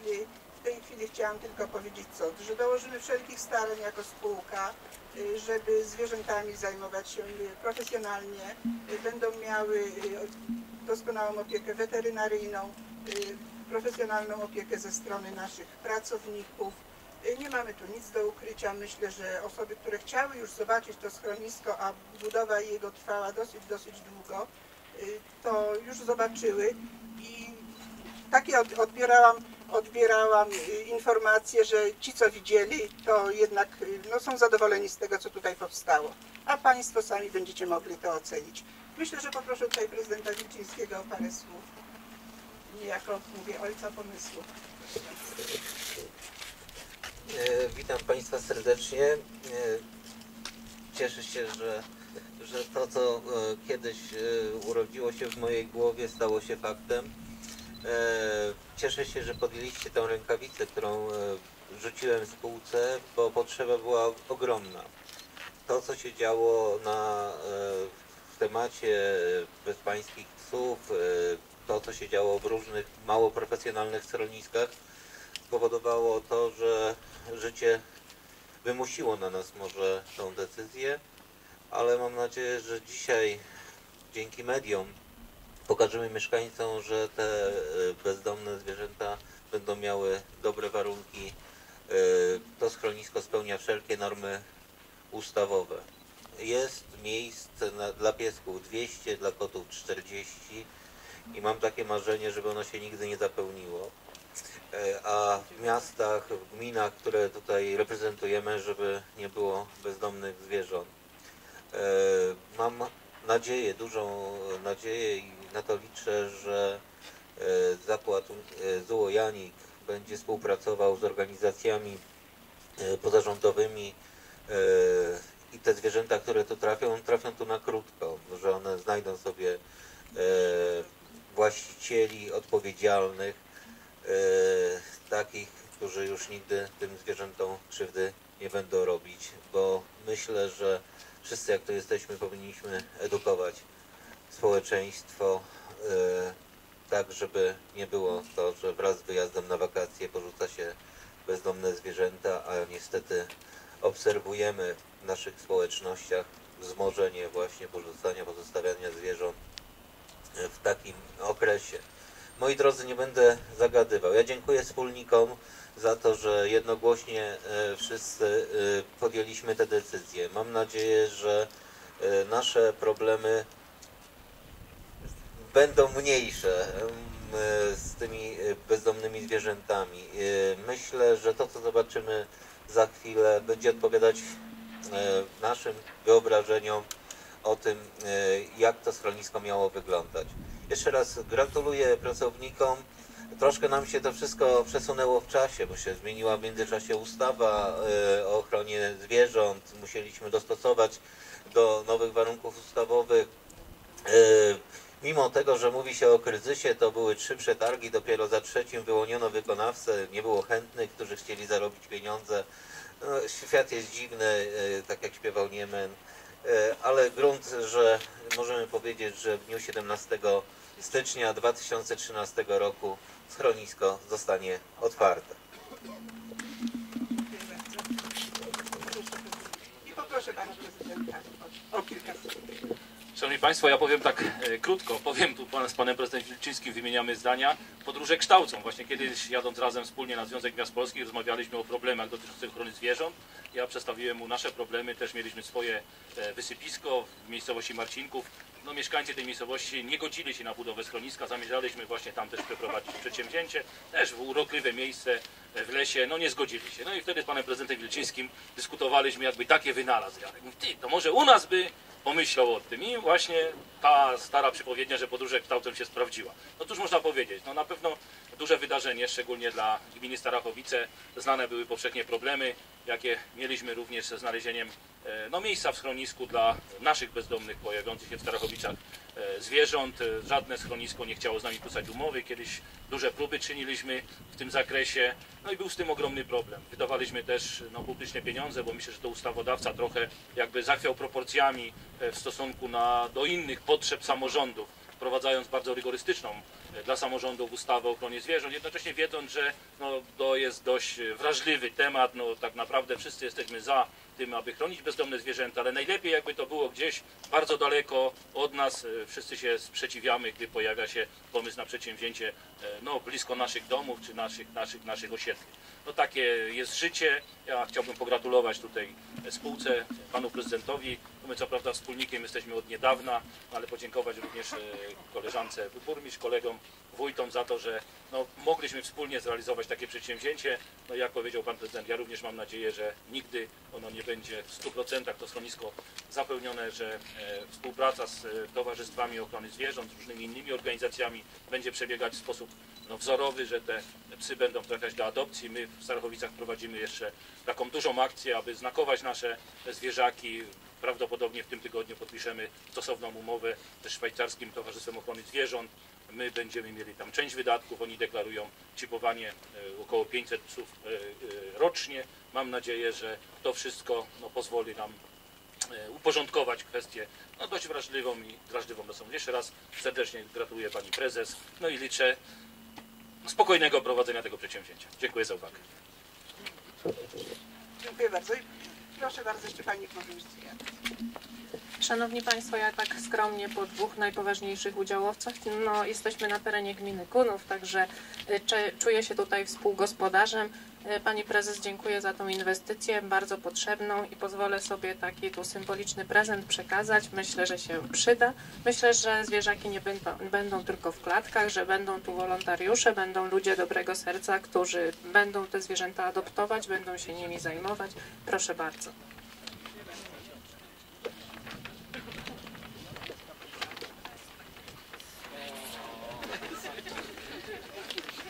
chwili, w tej chwili chciałam tylko powiedzieć co, że dołożymy wszelkich starań jako spółka, y, żeby zwierzętami zajmować się y, profesjonalnie, y, będą miały doskonałą opiekę weterynaryjną, profesjonalną opiekę ze strony naszych pracowników. Nie mamy tu nic do ukrycia. Myślę, że osoby, które chciały już zobaczyć to schronisko, a budowa jego trwała dosyć, dosyć długo, to już zobaczyły i takie od- odbierałam, odbierałam y, informacje, że ci, co widzieli, to jednak y, no, są zadowoleni z tego, co tutaj powstało. A Państwo sami będziecie mogli to ocenić. Myślę, że poproszę tutaj prezydenta Wilczyńskiego o parę słów. Niejako, mówię, ojca pomysłu. E, Witam Państwa serdecznie. E, Cieszę się, że, że to, co e, kiedyś urodziło się w mojej głowie, stało się faktem. E, Cieszę się, że podjęliście tę rękawicę, którą e, rzuciłem spółce, bo potrzeba była ogromna. To, co się działo na, e, w temacie bezpańskich psów, to, co się działo w różnych mało profesjonalnych schroniskach, spowodowało to, że życie wymusiło na nas może tą decyzję, ale mam nadzieję, że dzisiaj dzięki mediom pokażemy mieszkańcom, że te e, bezdomne zwierzęta będą miały dobre warunki. E, To schronisko spełnia wszelkie normy ustawowe. Jest miejsce na, dla piesków 200, dla kotów 40 i mam takie marzenie, żeby ono się nigdy nie zapełniło. E, a w miastach, w gminach, które tutaj reprezentujemy, żeby nie było bezdomnych zwierząt. Mam nadzieję, dużą nadzieję i na to liczę, że e, zakład e, Zuo Janik będzie współpracował z organizacjami e, pozarządowymi i te zwierzęta, które tu trafią, trafią tu na krótko, że one znajdą sobie właścicieli odpowiedzialnych, takich, którzy już nigdy tym zwierzętom krzywdy nie będą robić, bo myślę, że wszyscy jak tu jesteśmy powinniśmy edukować społeczeństwo e, tak, żeby nie było to, że wraz z wyjazdem na wakacje porzuca się bezdomne zwierzęta, a niestety obserwujemy w naszych społecznościach wzmożenie właśnie porzucania, pozostawiania zwierząt e, w takim okresie. Moi drodzy, nie będę zagadywał. Ja dziękuję wspólnikom za to, że jednogłośnie e, wszyscy podjęliśmy te decyzje. Mam nadzieję, że nasze problemy będą mniejsze e, z tymi e, bezdomnymi zwierzętami. E, Myślę, że to, co zobaczymy za chwilę, będzie odpowiadać naszym wyobrażeniom o tym, jak to schronisko miało wyglądać. Jeszcze raz gratuluję pracownikom. Troszkę nam się to wszystko przesunęło w czasie, bo się zmieniła w międzyczasie ustawa o ochronie zwierząt. Musieliśmy dostosować do nowych warunków ustawowych. Mimo tego, że mówi się o kryzysie, to były trzy przetargi, dopiero za trzecim wyłoniono wykonawcę, nie było chętnych, którzy chcieli zarobić pieniądze. No, świat jest dziwny, e, tak jak śpiewał Niemen, E, ale grunt, że możemy powiedzieć, że w dniu 17 stycznia 2013 roku schronisko zostanie otwarte. I poproszę pana prezydenta o kilka słów. Szanowni Państwo, ja powiem tak e, krótko, powiem tu pan, z panem prezydentem Wilczyńskim wymieniamy zdania. Podróże kształcą. Właśnie kiedyś jadąc razem wspólnie na Związek Miast Polskich rozmawialiśmy o problemach dotyczących ochrony zwierząt. Ja przedstawiłem mu nasze problemy, też mieliśmy swoje e, wysypisko w miejscowości Marcinków. No, mieszkańcy tej miejscowości nie godzili się na budowę schroniska, zamierzaliśmy właśnie tam też przeprowadzić przedsięwzięcie, też w urokliwe miejsce e, w lesie, no nie zgodzili się. No i wtedy z panem prezydentem Wilczyńskim dyskutowaliśmy jakby takie wynalazł. Jarek mówi, ty, to może u nas by pomyślał o tym i właśnie ta stara przypowiednia, że podróże kształtem się sprawdziła. No cóż można powiedzieć, no na pewno duże wydarzenie, szczególnie dla gminy Starachowice. Znane były powszechnie problemy, jakie mieliśmy również ze znalezieniem e, no, miejsca w schronisku dla naszych bezdomnych pojawiających się w Starachowicach e, zwierząt. Żadne schronisko nie chciało z nami pisać umowy. Kiedyś duże próby czyniliśmy w tym zakresie. No i był z tym ogromny problem. Wydawaliśmy też no, publiczne pieniądze, bo myślę, że to ustawodawca trochę jakby zachwiał proporcjami e, w stosunku na, do innych potrzeb samorządów, wprowadzając bardzo rygorystyczną dla samorządów ustawę o ochronie zwierząt, jednocześnie wiedząc, że no, to jest dość wrażliwy temat, no tak naprawdę wszyscy jesteśmy za tym, aby chronić bezdomne zwierzęta, ale najlepiej jakby to było gdzieś bardzo daleko od nas, wszyscy się sprzeciwiamy, gdy pojawia się pomysł na przedsięwzięcie no, blisko naszych domów czy naszych, naszych, naszych osiedli. No takie jest życie. Ja chciałbym pogratulować tutaj spółce, panu prezydentowi. No My co prawda wspólnikiem jesteśmy od niedawna, ale podziękować również e, koleżance burmistrz, kolegom, wójtom za to, że no, mogliśmy wspólnie zrealizować takie przedsięwzięcie. No jak powiedział pan prezydent, ja również mam nadzieję, że nigdy ono nie będzie w 100% to schronisko zapełnione, że e, współpraca z e, towarzystwami ochrony zwierząt, z różnymi innymi organizacjami będzie przebiegać w sposób no, wzorowy, że te psy będą trafiać do adopcji. My w Starachowicach prowadzimy jeszcze taką dużą akcję, aby znakować nasze zwierzaki. Prawdopodobnie w tym tygodniu podpiszemy stosowną umowę ze Szwajcarskim Towarzystwem Ochrony Zwierząt. My będziemy mieli tam część wydatków, oni deklarują chipowanie e, około 500 psów e, e, rocznie. Mam nadzieję, że to wszystko no, pozwoli nam uporządkować kwestię no, dość wrażliwą i drażliwą dla sądu. Jeszcze raz serdecznie gratuluję Pani Prezes, no i liczę spokojnego prowadzenia tego przedsięwzięcia. Dziękuję za uwagę. Dziękuję bardzo. I proszę bardzo, jeszcze Pani Burmistrz. Szanowni Państwo, ja tak skromnie po dwóch najpoważniejszych udziałowcach, no jesteśmy na terenie gminy Kunów, także y, czuję się tutaj współgospodarzem. Y, Pani Prezes, dziękuję za tą inwestycję, bardzo potrzebną i pozwolę sobie taki tu symboliczny prezent przekazać. Myślę, że się przyda. Myślę, że zwierzaki nie będą, będą tylko w klatkach, że będą tu wolontariusze, będą ludzie dobrego serca, którzy będą te zwierzęta adoptować, będą się nimi zajmować. Proszę bardzo.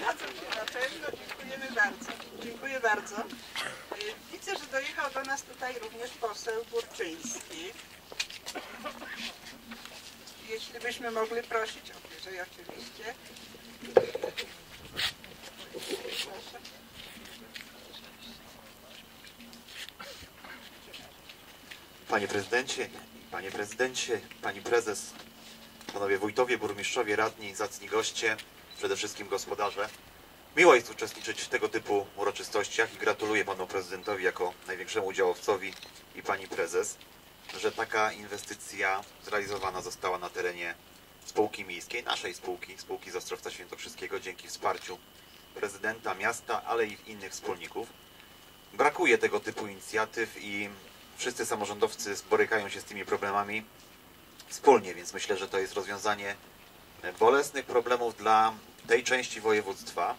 Na. Dziękujemy bardzo. Dziękuję bardzo. Y, Widzę, że dojechał do nas tutaj również poseł Burczyński. Jeśli byśmy mogli prosić o bliżej oczywiście. Panie prezydencie, panie prezydencie, pani prezes, panowie wójtowie, burmistrzowie, radni, zacni goście, przede wszystkim gospodarze. Miło jest uczestniczyć w tego typu uroczystościach i gratuluję panu prezydentowi jako największemu udziałowcowi i pani prezes, że taka inwestycja zrealizowana została na terenie spółki miejskiej, naszej spółki, spółki z Ostrowca Świętokrzyskiego, dzięki wsparciu prezydenta miasta, ale i innych wspólników. Brakuje tego typu inicjatyw i wszyscy samorządowcy borykają się z tymi problemami wspólnie, więc myślę, że to jest rozwiązanie bolesnych problemów dla tej części województwa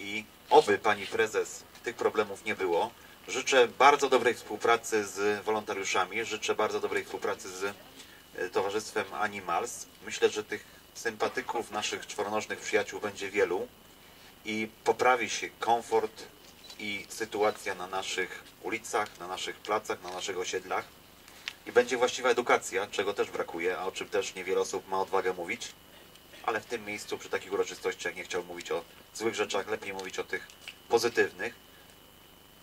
i oby pani prezes tych problemów nie było. Życzę bardzo dobrej współpracy z wolontariuszami, życzę bardzo dobrej współpracy z e, Towarzystwem Animals. Myślę, że tych sympatyków, naszych czworonożnych przyjaciół będzie wielu i poprawi się komfort i sytuacja na naszych ulicach, na naszych placach, na naszych osiedlach i będzie właściwa edukacja, czego też brakuje, a o czym też niewiele osób ma odwagę mówić. Ale w tym miejscu, przy takich uroczystościach, nie chciałbym mówić o złych rzeczach, lepiej mówić o tych pozytywnych.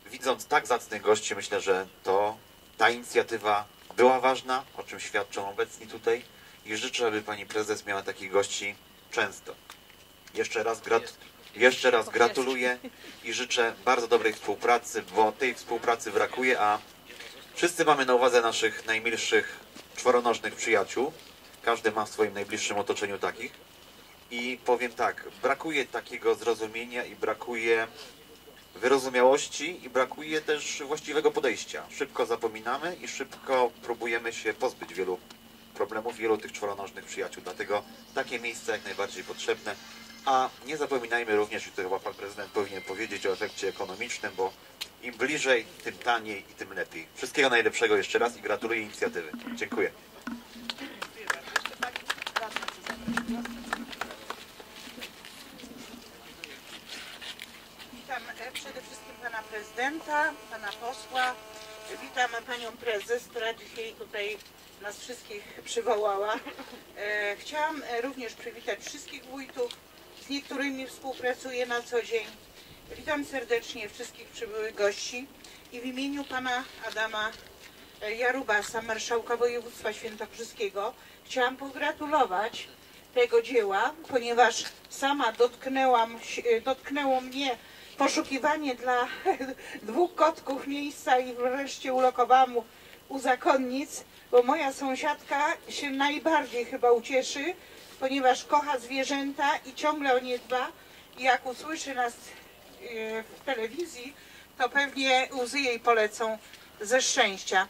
Widząc tak zacnych gości, myślę, że to ta inicjatywa była ważna, o czym świadczą obecni tutaj i życzę, aby pani prezes miała takich gości często. Jeszcze raz, grat- jeszcze raz gratuluję i życzę bardzo dobrej współpracy, bo tej współpracy brakuje, a wszyscy mamy na uwadze naszych najmilszych czworonożnych przyjaciół. Każdy ma w swoim najbliższym otoczeniu takich. I powiem tak, brakuje takiego zrozumienia i brakuje wyrozumiałości i brakuje też właściwego podejścia. Szybko zapominamy i szybko próbujemy się pozbyć wielu problemów, wielu tych czworonożnych przyjaciół. Dlatego takie miejsce jak najbardziej potrzebne. A nie zapominajmy również, i to chyba pan prezydent powinien powiedzieć o efekcie ekonomicznym, bo im bliżej, tym taniej i tym lepiej. Wszystkiego najlepszego jeszcze raz i gratuluję inicjatywy. Dziękuję. Dziękuję bardzo. Jeszcze Pani radna chce zabrać głos. Witam e, przede wszystkim Pana Prezydenta, Pana Posła. Witam Panią Prezes, która dzisiaj tutaj nas wszystkich przywołała. E, Chciałam e, również przywitać wszystkich wójtów, z niektórymi współpracuję na co dzień. Witam serdecznie wszystkich przybyłych gości i w imieniu Pana Adama Jarubasa, marszałka województwa świętokrzyskiego, chciałam pogratulować tego dzieła, ponieważ sama dotknęłam, dotknęło mnie poszukiwanie dla dwóch kotków miejsca i wreszcie ulokowałam u- u zakonnic, bo moja sąsiadka się najbardziej chyba ucieszy, ponieważ kocha zwierzęta i ciągle o nie dba. I jak usłyszy nas e, w telewizji, to pewnie łzy jej polecą ze szczęścia.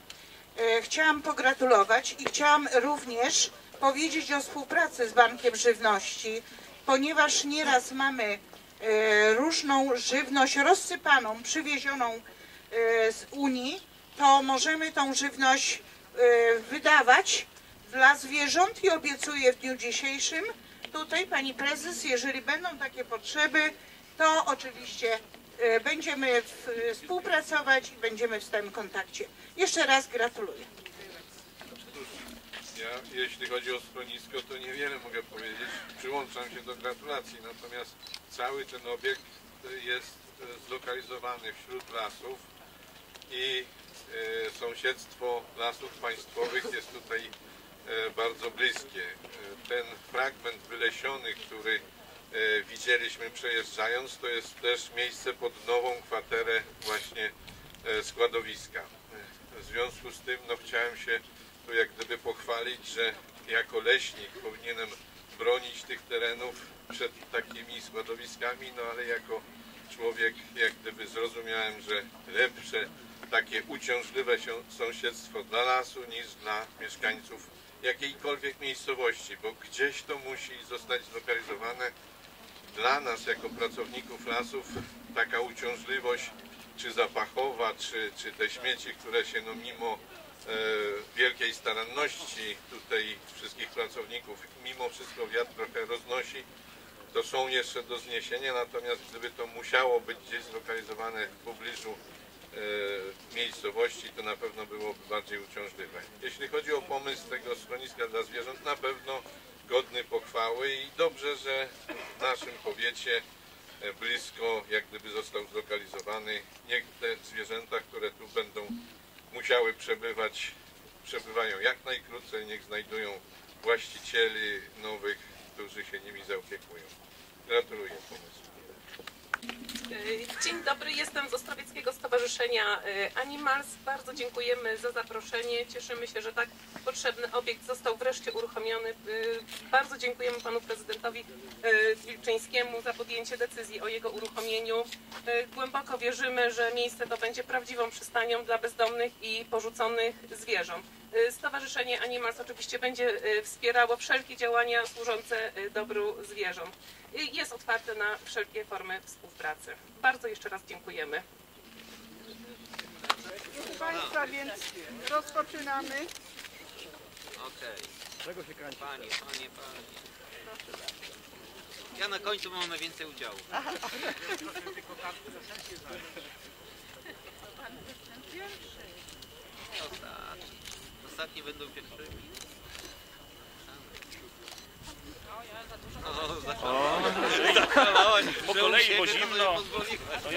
E, Chciałam pogratulować i chciałam również powiedzieć o współpracy z Bankiem Żywności, ponieważ nieraz mamy różną żywność rozsypaną, przywiezioną e, z Unii, to możemy tą żywność e, wydawać dla zwierząt i obiecuję w dniu dzisiejszym tutaj pani prezes, jeżeli będą takie potrzeby, to oczywiście e, będziemy współpracować i będziemy w stałym kontakcie. Jeszcze raz gratuluję. Ja, jeśli chodzi o schronisko, to niewiele mogę powiedzieć. Przyłączam się do gratulacji, natomiast cały ten obiekt jest e, zlokalizowany wśród lasów i e, sąsiedztwo lasów państwowych jest tutaj e, bardzo bliskie. Ten fragment wylesiony, który widzieliśmy przejeżdżając, to jest też miejsce pod nową kwaterę właśnie składowiska. W związku z tym no, chciałem się tu jak gdyby pochwalić, że jako leśnik powinienem bronić tych terenów przed takimi składowiskami, no ale jako człowiek jak gdyby zrozumiałem, że lepsze takie uciążliwe sąsiedztwo dla lasu niż dla mieszkańców jakiejkolwiek miejscowości, bo gdzieś to musi zostać zlokalizowane. Dla nas jako pracowników lasów taka uciążliwość czy zapachowa, czy, czy te śmieci, które się no mimo wielkiej staranności tutaj wszystkich pracowników, mimo wszystko wiatr trochę roznosi, to są jeszcze do zniesienia, natomiast gdyby to musiało być gdzieś zlokalizowane w pobliżu e, miejscowości, to na pewno byłoby bardziej uciążliwe. Jeśli chodzi o pomysł tego schroniska dla zwierząt, na pewno godny pochwały i dobrze, że w naszym powiecie e, blisko jak gdyby został zlokalizowany. Niech te zwierzęta, które tu będą musiały przebywać, przebywają jak najkrócej, niech znajdują właścicieli nowych, którzy się nimi zaopiekują. Gratuluję pomysłu. E, Dzień dobry, jestem z Ostrowieckiego Stowarzyszenia e, Animals. Bardzo dziękujemy za zaproszenie. Cieszymy się, że tak potrzebny obiekt został wreszcie uruchomiony. E, Bardzo dziękujemy panu prezydentowi Wilczyńskiemu za podjęcie decyzji o jego uruchomieniu. Głęboko wierzymy, że miejsce to będzie prawdziwą przystanią dla bezdomnych i porzuconych zwierząt. E, Stowarzyszenie Animals oczywiście będzie e, wspierało wszelkie działania służące e, dobru zwierząt. Jest otwarte na wszelkie formy współpracy. Bardzo jeszcze raz dziękujemy. Proszę Państwa, więc rozpoczynamy. Okej. Czego się kręci? Panie, panie, panie. Ja na końcu mam najwięcej udziału. Ostatni. Ostatni będą pierwszymi. O, zaczęło. Po kolei, bo Siebie to zimno. sobie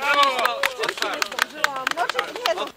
Poszło. Otwarte.